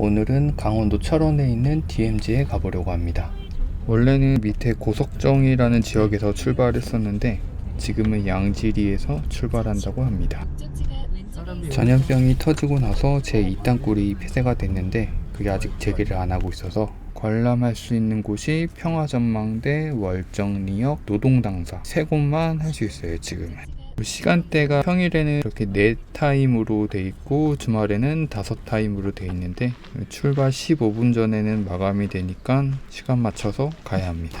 오늘은 강원도 철원에 있는 DMZ에 가보려고 합니다. 원래는 밑에 고석정이라는 지역에서 출발했었는데 지금은 양지리에서 출발한다고 합니다. 전염병이 터지고 나서 제 2땅굴이 폐쇄가 됐는데 그게 아직 재개를 안 하고 있어서 관람할 수 있는 곳이 평화전망대, 월정리역, 노동당사 세 곳만 할 수 있어요 지금은. 시간대가 평일에는 이렇게 네 타임으로 돼 있고 주말에는 다섯 타임으로 돼 있는데 출발 15분 전에는 마감이 되니까 시간 맞춰서 가야 합니다.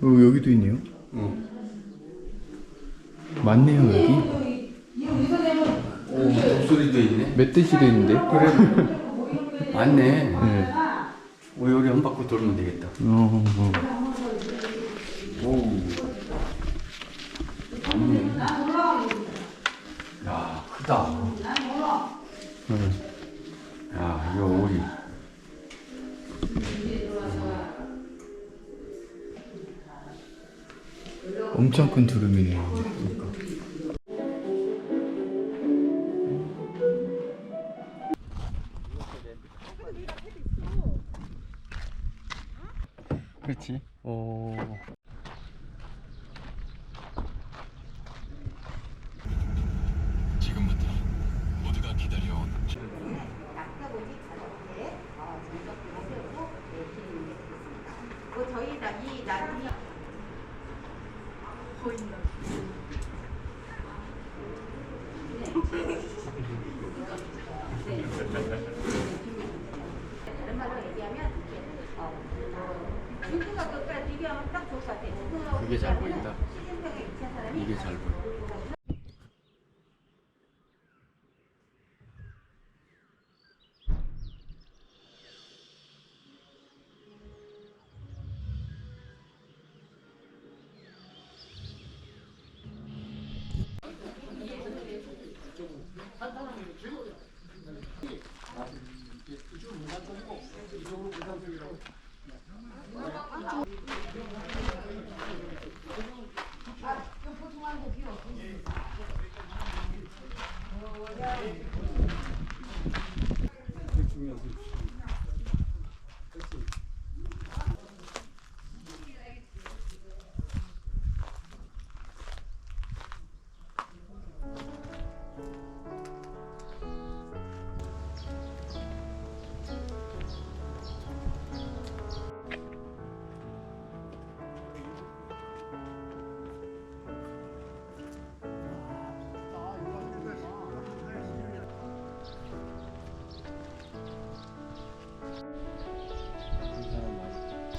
어, 여기도 있네요. 맞네요 여기. 오, 목소리도 있네. 멧돼지도 있는데. 그래. 맞네. 네. 오, 여기 한 바퀴 돌면 되겠다. 어, 어. 오. 맞네. 야, 크다. 야, 이거 오리. 엄청 큰 두루미네요. 그렇지. 어. 지금부터 모두가 기다려온 그 저희 나이 나중에 다른 말로 얘기하면 어, 중국어 끝까지 비교하면 딱 좋을 것 같아요. 그게 잘 보인다. 이게 잘 보여.